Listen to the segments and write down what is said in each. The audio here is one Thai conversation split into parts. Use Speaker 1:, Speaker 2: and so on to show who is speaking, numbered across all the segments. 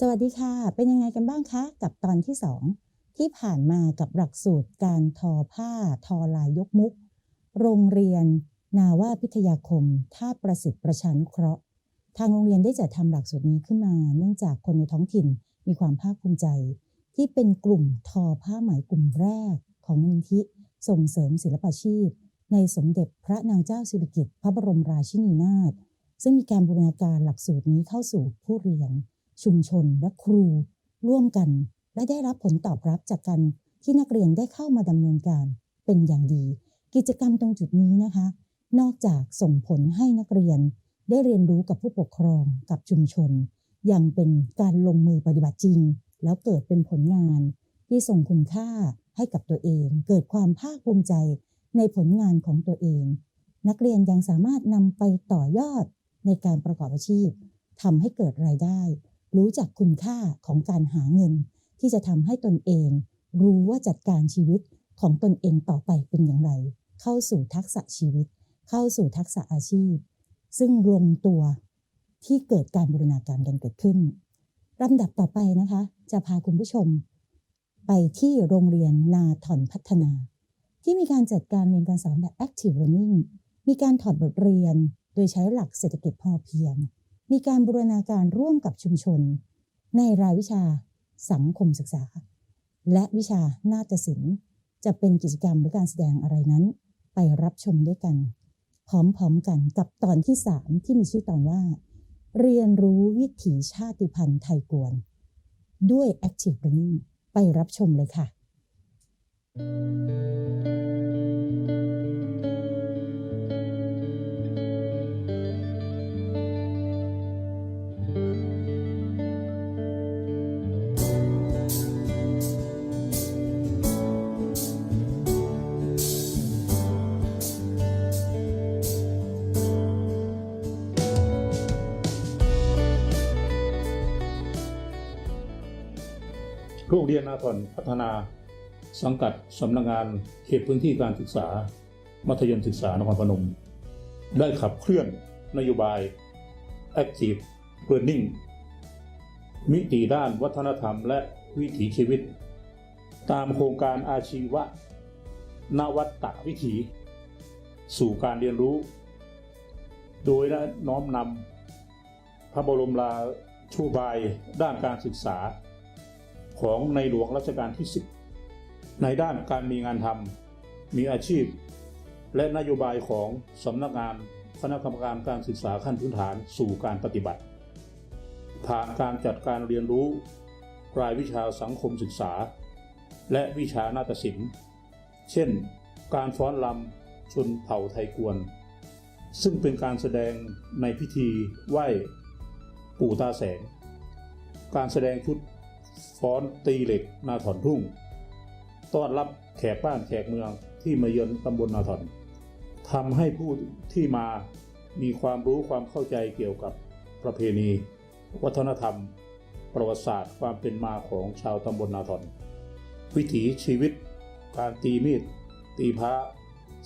Speaker 1: สวัสดีค่ะ เป็นยังไงกันบ้างคะกับตอนที่ 2 ที่ผ่านมากับหลักสูตรการทอผ้า ทอลายยกมุก โรงเรียน นาว่าพิทยาคม ท่าประสิทธิ์ประชานุเคราะห์ ทางโรงเรียนได้จัดทำหลักสูตรนี้ขึ้นมา เนื่องจากคนในท้องถิ่นมีความภาคภูมิใจ ที่เป็นกลุ่มทอผ้าไหมกลุ่มแรกของมูลที่ส่งเสริมศิลปาชีพ ในสมเด็จพระนางเจ้าสิริกิติ์พระบรมราชินีนาถซึ่งมีการบูรณาการหลักสูตรนี้เข้าสู่ผู้เรียน ชุมชนและครูร่วมกัน และได้รับผลตอบรับจากการที่นักเรียนได้เข้ามาดำเนินการเป็นอย่างดี กิจกรรมตรงจุดนี้นะคะ นอกจากส่งผลให้นักเรียน ได้เรียนรู้กับผู้ปกครองกับชุมชน ยังเป็นการลงมือปฏิบัติจริง แล้วเกิดเป็นผลงาน ที่ส่งคุณค่าให้กับตัวเอง เกิดความภาคภูมิใจในผลงานของตัวเอง นักเรียนยังสามารถนำไปต่อยอดในการประกอบอาชีพทำให้เกิดรายได้ รู้จักคุณค่าของการหาเงิน ที่จะทำให้ตนเอง รู้ว่าจัดการชีวิตของตนเองต่อไปเป็นอย่างไร เข้าสู่ทักษะชีวิต เข้าสู่ทักษะอาชีพ ซึ่งลงตัวที่เกิดการบูรณาการกันเกิดขึ้นลำดับต่อไปนะคะ จะพาคุณผู้ชม ไปที่โรงเรียนนาถอนพัฒนา ที่มีการจัดการเรียนการสอนแบบ active learning มีการถอดบทเรียนโดยใช้หลักเศรษฐกิจพอเพียง มีการบูรณาการร่วมกับชุมชน ในรายวิชาสังคมศึกษา และวิชานาฏศิลป์ จะเป็นกิจกรรมหรือการแสดงอะไรนั้น ไปรับชมด้วยกัน พร้อมๆกันกับตอนที่ 3 ที่มีชื่อตอนว่า เรียนรู้วิถีชาติพันธุ์ไทยกวน ด้วย Active Learning ไปรับชมเลยค่ะ
Speaker 2: โรงเรียนนาทอนพัฒนา สังกัดสำนักงานเขตพื้นที่การศึกษา มัธยมศึกษานครพนม ได้ขับเคลื่อนนโยบาย Active Learning มิติด้านวัฒนธรรมและวิถีชีวิต ตามโครงการอาชีวะ นวัตตวิถี สู่การเรียนรู้ โดยน้อมนำพระบรมราชูบายด้านการศึกษา ของในหลวงรัชกาลที่ 10 ในด้านการมีงานทำมีอาชีพ และนโยบายของสำนักงานคณะกรรมการการศึกษาขั้นพื้นฐานสู่การปฏิบัติ ผ่านการจัดการเรียนรู้รายวิชาสังคมศึกษา และวิชานาฏศิลป์ เช่น การฟ้อนรำชนเผ่าไทยกวน ซึ่งเป็นการแสดงในพิธีไหว้ปู่ตาแสง การแสดงชุด ฟ้อนตีเหล็กนาถอนทุ่ง ต้อนรับแขกบ้านแขกเมืองที่มาเยือนตำบลนาถอนทำให้ผู้ที่มามีความรู้ความเข้าใจเกี่ยวกับประเพณี วัฒนธรรม ประวัติศาสตร์ ความเป็นมาของชาวตำบลนาถอนวิถีชีวิต การตีมีด ตีพระ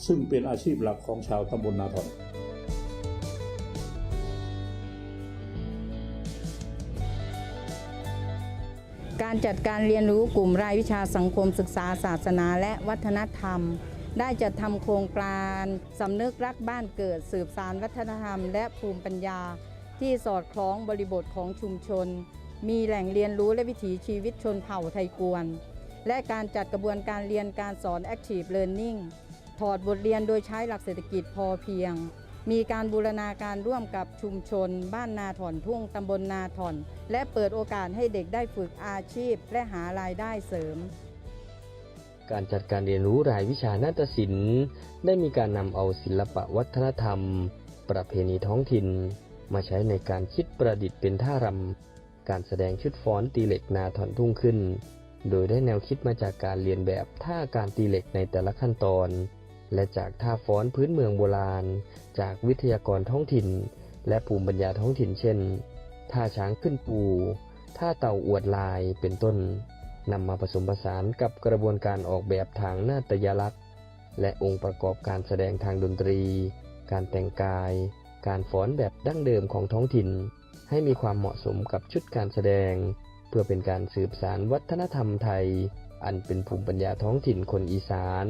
Speaker 2: ซึ่งเป็นอาชีพหลักของชาวตำบลนาถอน
Speaker 3: การจัดการเรียนรู้กลุ่มรายวิชาสังคมศึกษาศาสนาและวัฒนธรรม ได้จัดทำโครงการสำนึกรักบ้านเกิดสืบสารวัฒนธรรม และภูมิปัญญา ที่สอดคล้องบริบทของชุมชน มีแหล่งเรียนรู้และวิถีชีวิตชนเผ่าไทยกวน และการจัดกระบวนการเรียนการสอน Active Learning ถอดบทเรียนโดยใช้หลักเศรษฐกิจพอเพียง มีการบูรณาการร่วมกับชุมชน บ้านนาถอนทุ่งตำบลนาถอน และเปิดโอกาสให้เด็กได้ฝึกอาชีพ และหารายได้เสริม
Speaker 4: การจัดการเรียนรู้รายวิชานาฏศิลป์ ได้มีการนำเอาศิลปะวัฒนธรรม ประเพณีท้องถิ่น มาใช้ในการคิดประดิษฐ์เป็นท่ารำการแสดงชุดฟ้อนตีเหล็กนาถอนทุ่งขึ้น โดยได้แนวคิดมาจากการเรียนแบบท่าการตีเหล็กในแต่ละขั้นตอน และจากท่าฟ้อนพื้นเมืองโบราณ จากวิทยากรท้องถิ่น และภูมิปัญญาท้องถิ่นเช่นท่าช้างขึ้นปูท่าเต่าอวดลายเป็นต้นนำมาผสมผสานกับกระบวนการออกแบบทางนาฏยลักษณ์ และองค์ประกอบการแสดงทางดนตรี การแต่งกาย การฟ้อนแบบดั้งเดิมของท้องถิ่น ให้มีความเหมาะสมกับชุดการแสดง เพื่อเป็นการสืบสารวัฒนธรรมไทย อันเป็นภูมิปัญญาท้องถิ่นคนอีสาน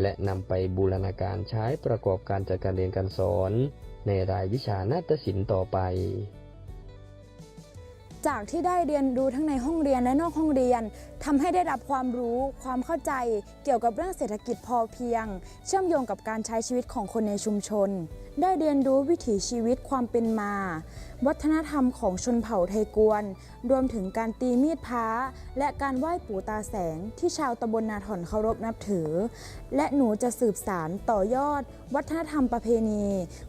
Speaker 4: และนำไปบูรณาการใช้ประกอบการจัดการเรียนการสอน ในรายวิชานาฏศิลป์ต่อไป
Speaker 5: จากที่ได้เรียนรู้ทั้งในห้องเรียนและนอกห้องเรียนทำให้ได้รับความรู้ความเข้าใจเกี่ยวกับเรื่องเศรษฐกิจพอเพียง เชื่อมโยงกับการใช้ชีวิตของคนในชุมชน ได้เรียนรู้วิถีชีวิตความเป็นมา วัฒนธรรมของชนเผ่าไทยกวน รวมถึงการตีมีดพ้า และการไหว้ปู่ตาแสงที่ชาวตำบลนาถอนเคารพนับถือ และหนูจะสืบสารต่อยอด วัฒนธรรมประเพณี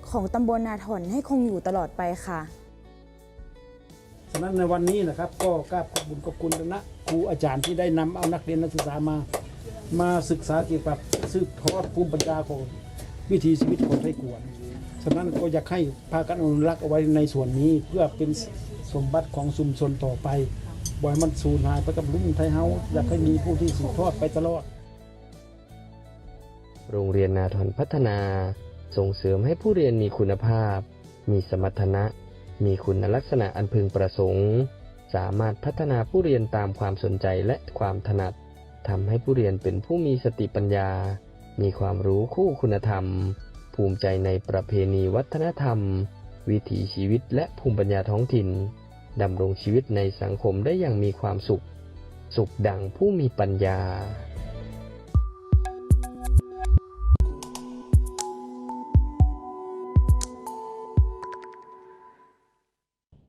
Speaker 5: ของตำบลนาถอนให้คงอยู่ตลอดไปค่ะะ
Speaker 6: นั้นในวันนี้นะครับ ก็กราบขอบคุณขอบคุณคณะครูอาจารย์ที่ได้นำเอานักเรียนนักศึกษามา มาศึกษาเกี่ยวกับสืบทอดภูมิปัญญาของวิถีชีวิตของไทยกวนฉะนั้นก็อยากให้พากันอนุรักษ์เอาไว้ในส่วนนี้เพื่อเป็นสมบัติของชุมชนต่อไปบ่อยมันสูญหายไปกับลุ่มไทยเฮาอยากให้มีผู้ที่สืบทอดไปตลอด
Speaker 4: โรงเรียนนาทรพัฒนาส่งเสริมให้ผู้เรียนมีคุณภาพ มีสมรรถนะ มีคุณลักษณะอันพึงประสงค์ สามารถพัฒนาผู้เรียนตามความสนใจและความถนัดทำให้ผู้เรียนเป็นผู้มีสติปัญญา มีความรู้คู่คุณธรรม ภูมิใจในประเพณีวัฒนธรรม วิถีชีวิตและภูมิปัญญาท้องถิ่นดำรงชีวิตในสังคมได้อย่างมีความสุข สุขดังผู้มีปัญญา